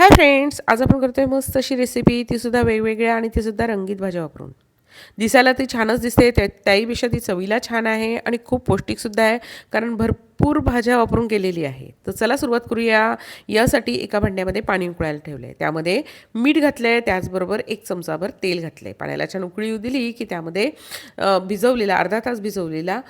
Hi friends आज आपण करतोय मस्त अशी रेसिपी तीसुद्धा वेगवेगळ्या आणि तीसुद्धा रंगीत भाज्या वापरून. दिसायला ती छानच दिसते त्या त्याहीपेक्षा ती चवीला छान आहे आणि खूप पौष्टिकसुद्धा आहे कारण भरपूर भाज्या वापरून केलेली आहे. तर चला सुरुवात करूया. यासाठी एका भांड्यामध्ये पाणी उकळायला ठेवलं आहे त्यामध्ये मीठ घातलं आहे त्याचबरोबर एक चमचाभर तेल घातलं आहे पाण्याला छान उकळी दिली की त्यामध्ये भिजवलेला अर्धा तास भिजवलेला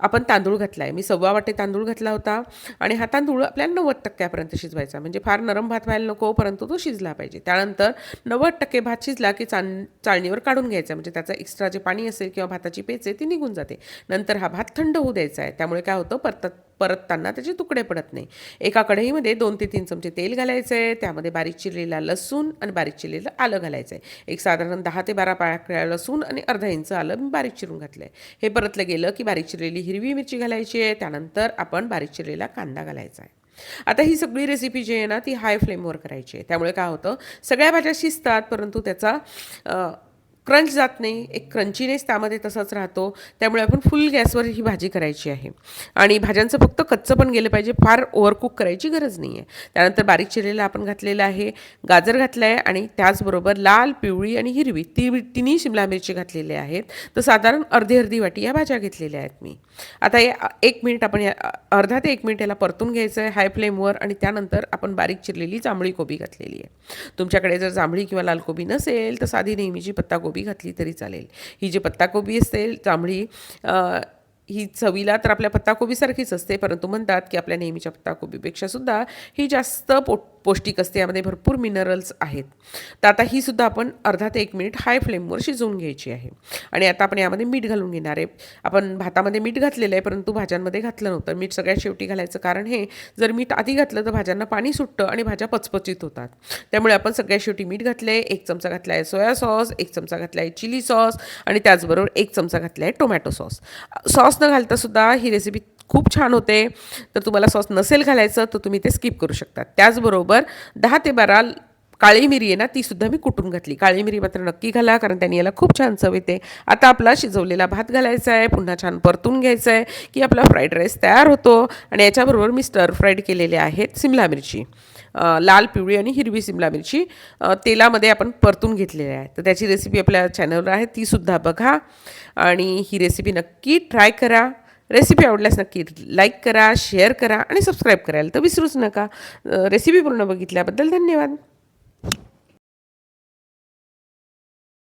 आपण तांदूळ घातला आहे मी सव्वा वाटे तांदूळ घातला होता आणि हा तांदूळ आपल्याला नव्वद टक्क्यापर्यंत शिजवायचा. म्हणजे फार नरम भात व्हायला नको परंतु तो शिजला पाहिजे. त्यानंतर नव्वद टक्के भात शिजला की चां चाळणीवर काढून घ्यायचा. म्हणजे त्याचं एक्स्ट्रा जे पाणी असेल किंवा भाताची पेच आहे ती निघून जाते. नंतर हा भात थंड होऊ द्यायचा आहे. त्यामुळे काय होतं? परत परतताना त्याचे तुकडे पडत नाही. एका कढईमध्ये दोन ते तीन चमचे तेल घालायचं आहे त्यामध्ये बारीक चिरलेला लसूण आणि बारीक चिरलेलं आलं घालायचं आहे एक साधारण दहा ते बारा पाकळ्या लसूण आणि अर्धा इंच आलं मी बारीक चिरून घातलं आहे हे परतलं गेलं की बारीक चिरलेली हिरवी मिरची घालायची आहे त्यानंतर आपण बारीक चिरलेला कांदा घालायचा आहे आता ही सगळी रेसिपी जी आहे ना ती हाय फ्लेमवर करायची आहे. त्यामुळे काय होतं सगळ्या भाज्या शिजतात परंतु त्याचा क्रंच जात नाही एक क्रंचीनेस त्यामध्ये तसाच राहतो. त्यामुळे आपण फुल गॅसवर ही भाजी करायची आहे. आणि भाज्यांचं फक्त कच्चं पण गेलं पाहिजे फार ओव्हरकुक करायची गरज नाही आहे त्यानंतर बारीक चिरलेलं आपण घातलेलं आहे गाजर घातलं आहे आणि त्याचबरोबर लाल पिवळी आणि हिरवी ती तिन्ही शिमला मिरची घातलेले आहेत. तर साधारण अर्धी अर्धी वाटी या भाज्या घेतलेल्या आहेत मी. आता या एक मिनिट आपण या अर्धा ते एक मिनिट याला परतून घ्यायचं आहे हाय फ्लेमवर आणि त्यानंतर आपण बारीक चिरलेली जांभळी कोबी घातलेली आहे. तुमच्याकडे जर जांभळी किंवा लाल कोबी नसेल तर साधी नेहमीची पत्ताकोबी कोबी घातली तरी चालेल. ही जी पत्ताकोबी असेल जांभळी ही चवीला तर आपल्या पत्ताकोबीसारखीच असते परंतु म्हणतात की आपल्या नेहमीच्या पत्ताकोबीपेक्षा सुद्धा ही जास्त पो पौष्टिक असते यामध्ये भरपूर मिनरल्स आहेत. तर आता ही सुद्धा आपण अर्धा ते एक मिनिट हाय फ्लेमवर शिजवून घ्यायची आहे. आणि आता आपण यामध्ये मीठ घालून घेणार आहे. आपण भातामध्ये मीठ घातलेलं आहे परंतु भाज्यांमध्ये घातलं नव्हतं. मीठ सगळ्यात शेवटी घालायचं कारण हे जर मीठ आधी घातलं तर भाज्यांना पाणी सुटतं आणि भाज्या पचपचित होतात. त्यामुळे आपण सगळ्यात शेवटी मीठ घातलं आहे एक चमचा घातला आहे सोया सॉस एक चमचा घातला आहे चिली सॉस आणि त्याचबरोबर एक चमचा घातला आहे टोमॅटो सॉस सॉस न घालता सुद्धा ही रेसिपी खूप छान होते. तर तुम्हाला सॉस नसेल घालायचं तर तुम्ही ते स्किप करू शकता. त्याचबरोबर दहा ते बारा काळी मिरी आहे ना ती सुद्धा मी कुटून घातली. काळी मिरी मात्र नक्की घाला कारण त्यांनी याला खूप छान चव येते. आता आपला शिजवलेला भात घालायचा आहे पुन्हा छान परतून घ्यायचा आहे की आपला फ्राईड राईस तयार होतो. आणि याच्याबरोबर मी स्टर फ्राईड केलेले आहेत सिमला मिरची. लाल पिवळी आणि हिरवी सिमला मिरची. तेलामध्ये आपण परतून घेतलेली आहे तर त्याची रेसिपी आपल्या चॅनलवर आहे तीसुद्धा बघा. आणि ही रेसिपी नक्की ट्राय करा. रेसिपी आवडल्यास नक्की लाईक करा शेअर करा आणि सबस्क्राईब करायला तर विसरूच नका. रेसिपी पूर्ण बघितल्याबद्दल धन्यवाद.